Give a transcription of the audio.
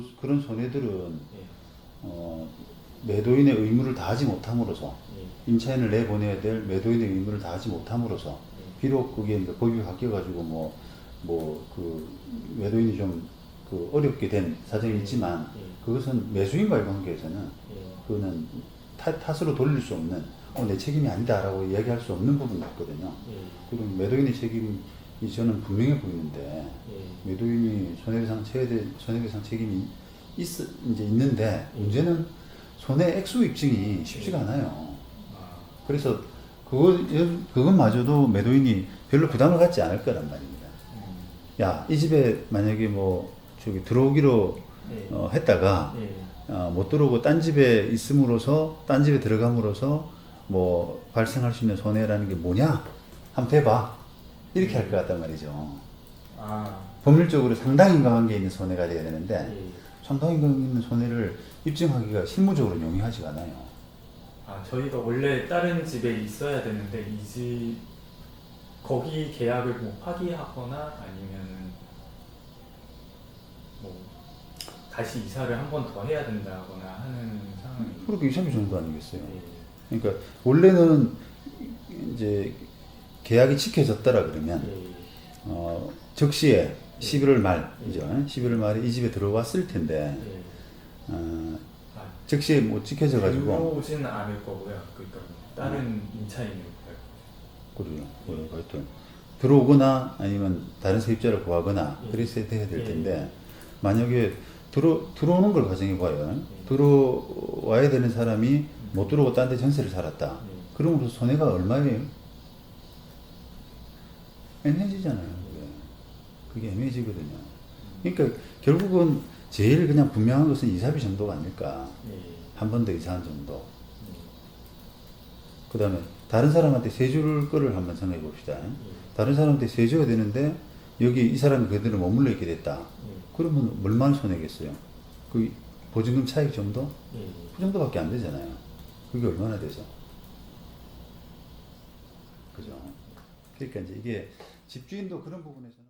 그 그런 손해들은 예. 어, 매도인의 의무를 다하지 못함으로써 예. 임차인을 내보내야 될 매도인의 의무를 다하지 못함으로써 예. 비록 그게 이제 법이 바뀌어가지고 뭐 뭐 그 매도인이 좀 그 어렵게 된 사정이 있지만 예. 그것은 매수인과의 관계에서는 예. 그거는 탓, 탓으로 돌릴 수 없는 어, 내 책임이 아니다라고 이야기할 수 없는 부분이 있거든요. 예. 그리고 매도인의 책임이 저는 분명해 보이는데 예. 매도인이 손해배상 최대 손해배상 책임이 있, 이제 있는데 문제는 손해 액수 입증이 쉽지가 않아요. 아. 그래서 그거 그것마저도 매도인이 별로 부담을 갖지 않을 거란 말입니다. 음. 야, 이 집에 만약에 뭐 저기 들어오기로 예. 어, 했다가 예. 어, 못 들어오고 딴 집에 있음으로써 딴 집에 들어감으로써 뭐 발생할 수 있는 손해라는 게 뭐냐? 한번 대봐. 이렇게 할 것 같단 말이죠. 아. 법률적으로 상당히 강한 게 있는 손해가 돼야 되는데 예. 상당히 강한 있는 손해를 입증하기가 실무적으로 용이하지가 않아요. 아, 저희가 원래 다른 집에 있어야 되는데 이 집 거기 계약을 뭐 파기하거나 아니면은 뭐 다시 이사를 한 번 더 해야 된다거나 하는 상황이 그렇게 2, 3일 정도 아니겠어요. 예. 그러니까 원래는 이제 계약이 지켜졌더라 그러면 예. 어, 적시에 11월 말이죠. 11월 말에 이 집에 들어왔을 텐데 예. 어, 아, 적시에 못 지켜져 가지고 들어오지는 않을 거고요. 그러니까 다른 임차인으로 갈 그래요. 예, 하여튼 들어오거나 아니면 다른 세입자를 구하거나 예. 그랬어야 돼야 될 예. 텐데 만약에 들어 들어오는 걸 가정해 봐요. 들어와야 되는 사람이 못 들어오고 딴 데 전세를 살았다. 예. 그러므로 손해가 얼마예요? 애매해지잖아요. 그게. 애매해지거든요. 그러니까 결국은 제일 그냥 분명한 것은 이사비 정도가 아닐까. 예. 한번 더 이사한 정도. 예. 그 다음에 다른 사람한테 세줄 거를 한번 생각해 봅시다. 예. 다른 사람한테 세 줘야 되는데 여기 이 사람이 그대로 머물러 있게 됐다. 예. 그러면 얼마나 손해겠어요? 그 보증금 차익 정도? 예. 그 정도밖에 안 되잖아요. 그게 얼마나 되죠? 그죠? 그러니까 이제 이게 집주인도 그런 부분에서는